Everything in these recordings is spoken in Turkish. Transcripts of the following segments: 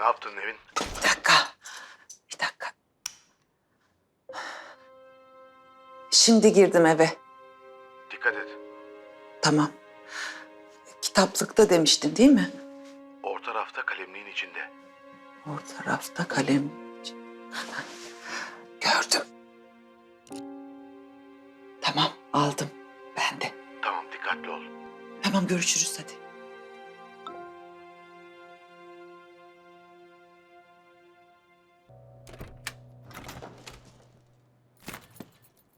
Ne yaptın Nevin? Bir dakika. Bir dakika. Şimdi girdim eve. Dikkat et. Tamam. Kitaplıkta demiştin değil mi? Orta rafta kalemliğin içinde. Orta rafta kalem. Gördüm. Tamam aldım. Ben de. Tamam dikkatli ol. Tamam görüşürüz hadi.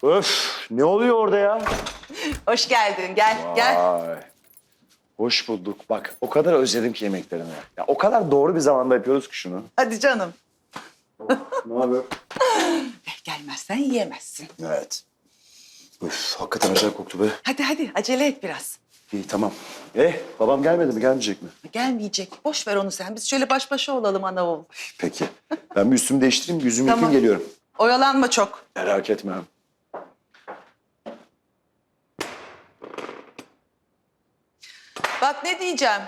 Öf ne oluyor orada ya? Hoş geldin. Gel gel. Hoş bulduk. Bak o kadar özledim ki yemeklerini. Ya o kadar doğru bir zamanda yapıyoruz ki şunu. Hadi canım. Ne haber? Gelmezsen yiyemezsin. Evet. Üf hakikaten acayip koktu be. Hadi hadi acele et biraz. İyi tamam. Eh babam gelmedi mi gelmeyecek mi? Gelmeyecek. Boş ver onu sen. Biz şöyle baş başa olalım ana oğul. Peki. Ben bir üstümü değiştireyim yüzümü Tamam. yıkayayım geliyorum. Oyalanma çok. Merak etme. Bak ne diyeceğim.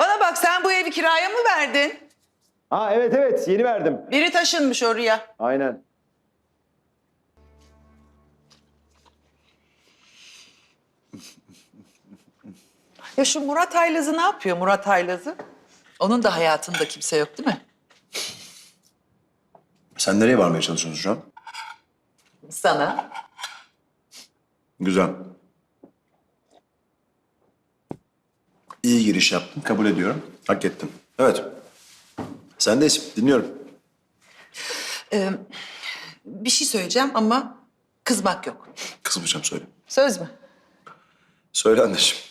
Bana bak sen bu evi kiraya mı verdin? Ha evet evet yeni verdim. Biri taşınmış oraya. Aynen. Ya şu Murat Haylaz'ı ne yapıyor Murat Haylaz'ı? Onun da hayatında kimse yok değil mi? Sen nereye varmaya çalışıyorsun şu an? Sana. Güzel. İyi giriş yaptın. Kabul ediyorum. Hak ettin. Evet. Sendeyiz. Dinliyorum. Ee, bir şey söyleyeceğim ama kızmak yok. Kızmayacağım söyle. Söz mü? Söyle anneciğim.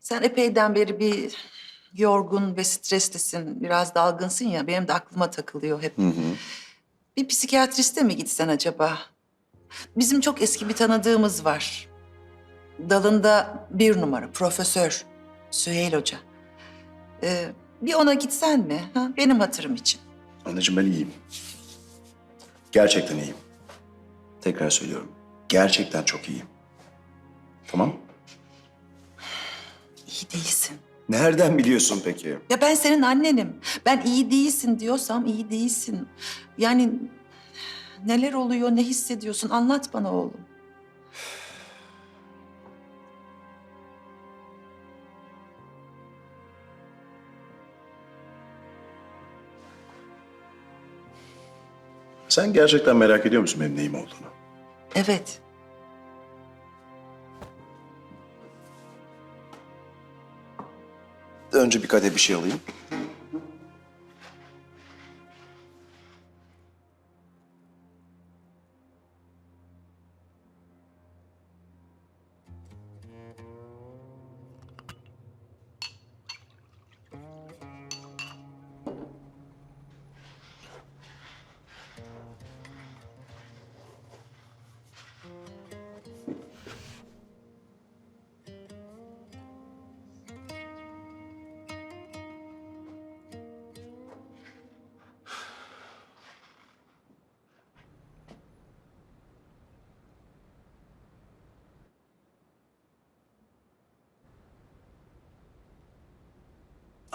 Sen epeyden beri bir yorgun ve streslisin, biraz dalgınsın ya. Benim de aklıma takılıyor hep. Bir psikiyatriste mi gitsen acaba? Bizim çok eski bir tanıdığımız var. Dalında bir numara, profesör Süheyl Hoca. Ee, bir ona gitsen mi? Ha? Benim hatırım için. Anneciğim ben iyiyim. Gerçekten iyiyim. Tekrar söylüyorum. Gerçekten çok iyiyim. Tamam? İyi değilsin. Nereden biliyorsun peki? Ya ben senin annenim. Ben iyi değilsin diyorsam iyi değilsin. Yani neler oluyor, ne hissediyorsun anlat bana oğlum. Sen gerçekten merak ediyor musun benim neyim olduğunu? Evet. Önce bir kadeh bir şey alayım.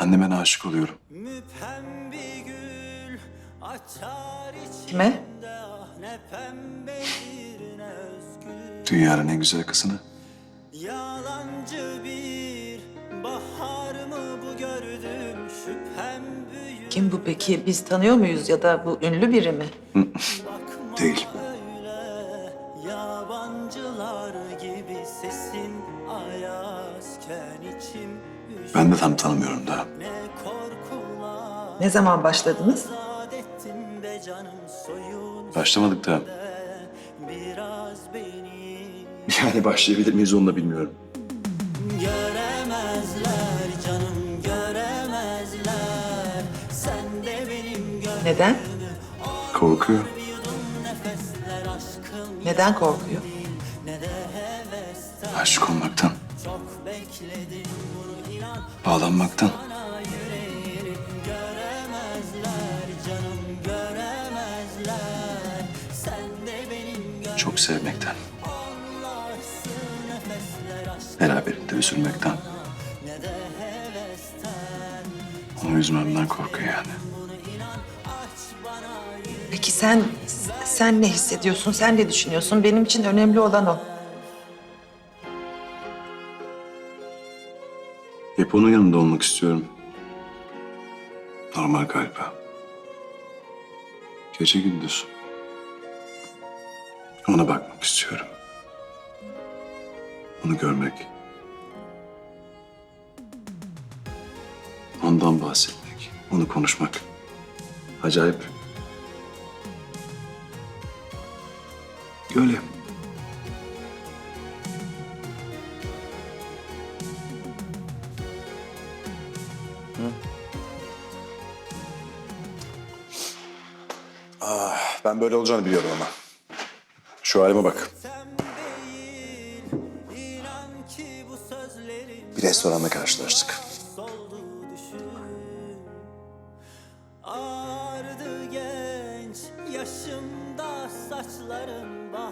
Anneme ben aşık oluyorum. Kime? Dünyanın en güzel kızını. Yalancı bir bahar mı bu gördüm şüphem büyük Kim bu peki? Biz tanıyor muyuz ya da bu ünlü biri mi? Değil. öyle Yabancılar gibi sesin ayazken içim Ben de tam tanımıyorum daha. Ne zaman başladınız? Başlamadık da. Yani başlayabilir miyiz onu da bilmiyorum. göremezler canım göremezler Sen de benim gönlüm Neden? Korkuyor. Neden korkuyor? Aşık olmaktan. Bağlanmaktan. Çok sevmekten. Beraberinde üzülmekten. Onu üzmemden korkuyor yani. Peki sen sen ne hissediyorsun? Sen ne düşünüyorsun? Benim için önemli olan o. Hep onun yanında olmak istiyorum. Normal galiba. Gece gündüz. Ona bakmak istiyorum. Onu görmek. Ondan bahsetmek. Onu konuşmak. Acayip. Öyle. Ben böyle olacağını biliyorum ama. Şu halime bak. Bir restoranda karşılaştık.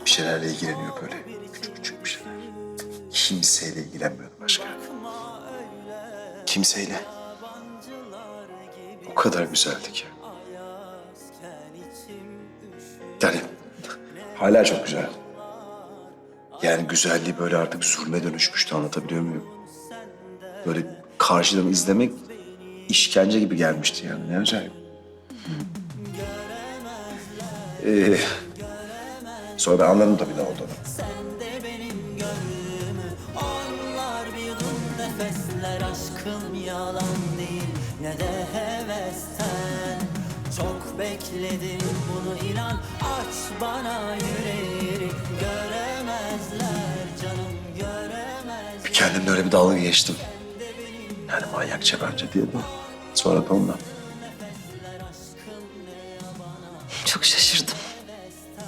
Bir şeylerle ilgileniyor böyle. Küçük küçük bir şeyler. Kimseyle ilgilenmiyordu başka. Kimseyle. O kadar güzeldi ki. Hala çok güzel. Yani güzelliği böyle artık zulme dönüşmüştü anlatabiliyor muyum? Böyle karşıdan izlemek işkence gibi gelmişti yani ne acayip. Ee, sonra ben anladım tabii ne olduğunu. Nefesler bekledim bunu inan Aç bana yüreğini Göremezler canım göremezler Kendimle öyle bir dalga geçtim. Yani manyakça bence diye de. Sonra da ondan. Çok şaşırdım.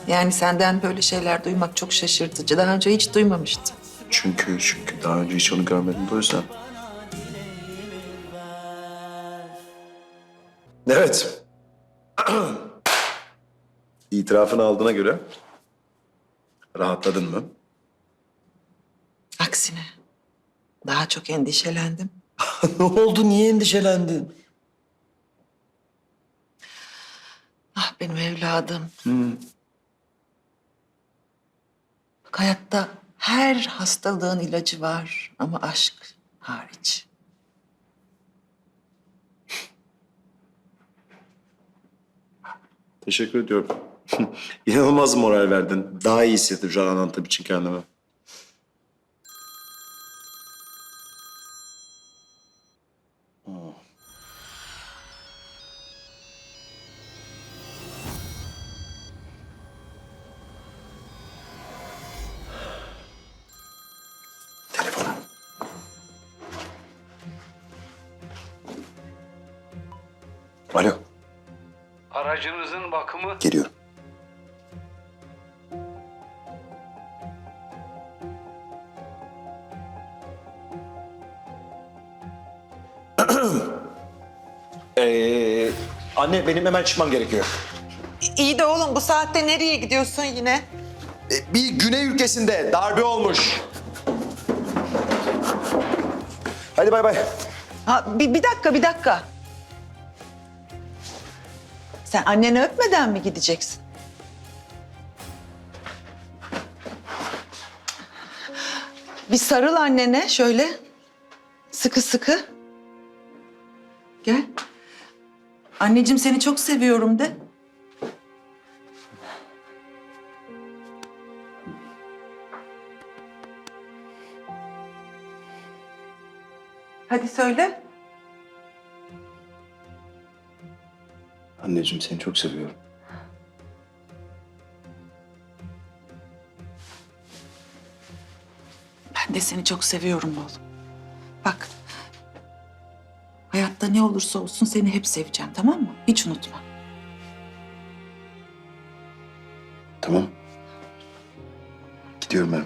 Yani senden böyle şeyler duymak çok şaşırtıcı. Daha önce hiç duymamıştım. Çünkü çünkü daha önce hiç onu görmedim de o yüzden. Evet. İtirafını aldığına göre rahatladın mı? Aksine daha çok endişelendim. ne oldu? Niye endişelendin? Ah benim evladım. Bak hayatta her hastalığın ilacı var ama aşk hariç. Teşekkür ediyorum. İnanılmaz moral verdin. Daha iyi hissettim şu an anlattığım için kendime. Telefonu. Alo, Aracınızın bakımı geliyorum. Anne benim hemen çıkmam gerekiyor. İyi de oğlum bu saatte nereye gidiyorsun yine? Ee, bir güney ülkesinde darbe olmuş. Hadi bay bay. Ha, bir, bir dakika bir dakika. Sen anneni öpmeden mi gideceksin? Bir sarıl annene şöyle. Sıkı sıkı. Gel. Anneciğim seni çok seviyorum de. Hadi söyle. Anneciğim seni çok seviyorum. Ben de seni çok seviyorum oğlum. Bak. Hayatta ne olursa olsun seni hep seveceğim tamam mı? Hiç unutma. Tamam. Gidiyorum ben.